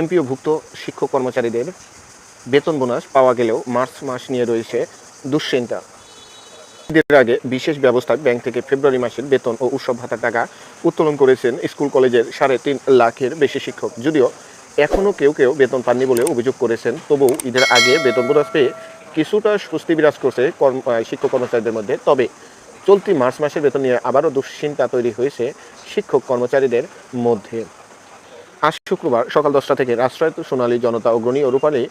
এমপিওভুক্ত শিক্ষক কর্মচারীদের বেতন বোনাস পাওয়া গেলেও মার্চ মাস নিয়ে রয়েছে দুশ্চিন্তা। ঈদের আগে বিশেষ ব্যবস্থায় ব্যাংক থেকে ফেব্রুয়ারি মাসের বেতন ও উৎসব ভাতার টাকা উত্তোলন করেছেন স্কুল কলেজের সাড়ে তিন লাখের বেশি শিক্ষক। যদিও এখনও কেউ কেউ বেতন পাননি বলে অভিযোগ করেছেন, তবুও ঈদের আগে বেতন বোনাস পেয়ে কিছুটা স্বস্তি বিরাজ করছে শিক্ষক কর্মচারীদের মধ্যে। তবে চলতি মার্চ মাসের বেতন নিয়ে আবারও দুশ্চিন্তা তৈরি হয়েছে শিক্ষক কর্মচারীদের মধ্যে। আজ শুক্রবার সকাল দশটা থেকে রাষ্ট্রায়ত্ত সোনালী জনতা অগ্রণী ও রূপালী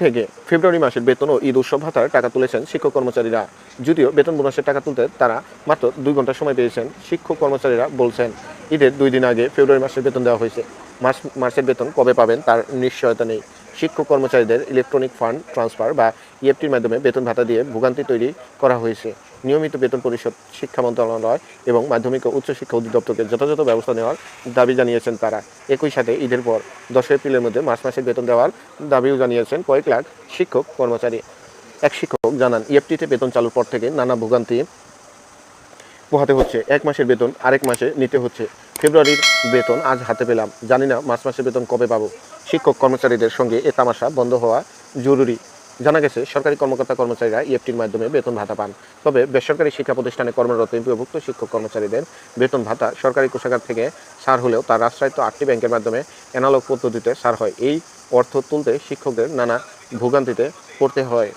থেকে ফেব্রুয়ারি মাসের বেতন ও ঈদ উৎসব ভাতার টাকা তুলেছেন শিক্ষক কর্মচারীরা। যদিও বেতন বোনাসের টাকা তুলতে তারা মাত্র দুই ঘণ্টা সময় পেয়েছেন, শিক্ষক কর্মচারীরা বলছেন ঈদের দুই দিন আগে ফেব্রুয়ারি মাসের বেতন দেওয়া হয়েছে। মার্চ মাসের বেতন কবে পাবেন তার নিশ্চয়তা নেই। শিক্ষক কর্মচারীদের ইলেকট্রনিক ফান্ড ট্রান্সফার বা ইএফটির মাধ্যমে বেতন ভাতা দিয়ে ভোগান্তি তৈরি করা হয়েছে। নিয়মিত বেতন পরিষদ শিক্ষা মন্ত্রণালয় এবং মাধ্যমিক ও উচ্চশিক্ষা অধিদপ্তরকে যথাযথ ব্যবস্থা নেওয়ার দাবি জানিয়েছেন তারা। একই সাথে ঈদের পর দশই এপ্রিলের মধ্যে মাস মাসের বেতন দেওয়ার দাবিও জানিয়েছেন কয়েক লাখ শিক্ষক কর্মচারী। এক শিক্ষক জানান ইএফটিতে বেতন চালুর পর থেকে নানা ভোগান্তি পোহাতে হচ্ছে এক মাসের বেতন, আরেক মাসে নিতে হচ্ছে ফেব্রুয়ারির বেতন। আজ হাতে পেলাম। জানি না মার্চ মাসের বেতন কবে পাবো। শিক্ষক কর্মচারীদের সঙ্গে এ তামাশা বন্ধ হওয়া জরুরি। জানা গেছে, সরকারি কর্মকর্তা কর্মচারীরা ইএফটির মাধ্যমে বেতন ভাতা পান। তবে বেসরকারি শিক্ষা প্রতিষ্ঠানে কর্মরত এমপিভুক্ত শিক্ষক কর্মচারীদের বেতন ভাতা সরকারি কোষাগার থেকে সার হলেও তার রাষ্ট্রায়ত্ত আটটি ব্যাংকের মাধ্যমে অ্যানালগ পদ্ধতিতে সার হয়। এই অর্থ তুলতে শিক্ষকদের নানা ভোগান্তিতে পড়তে হয়।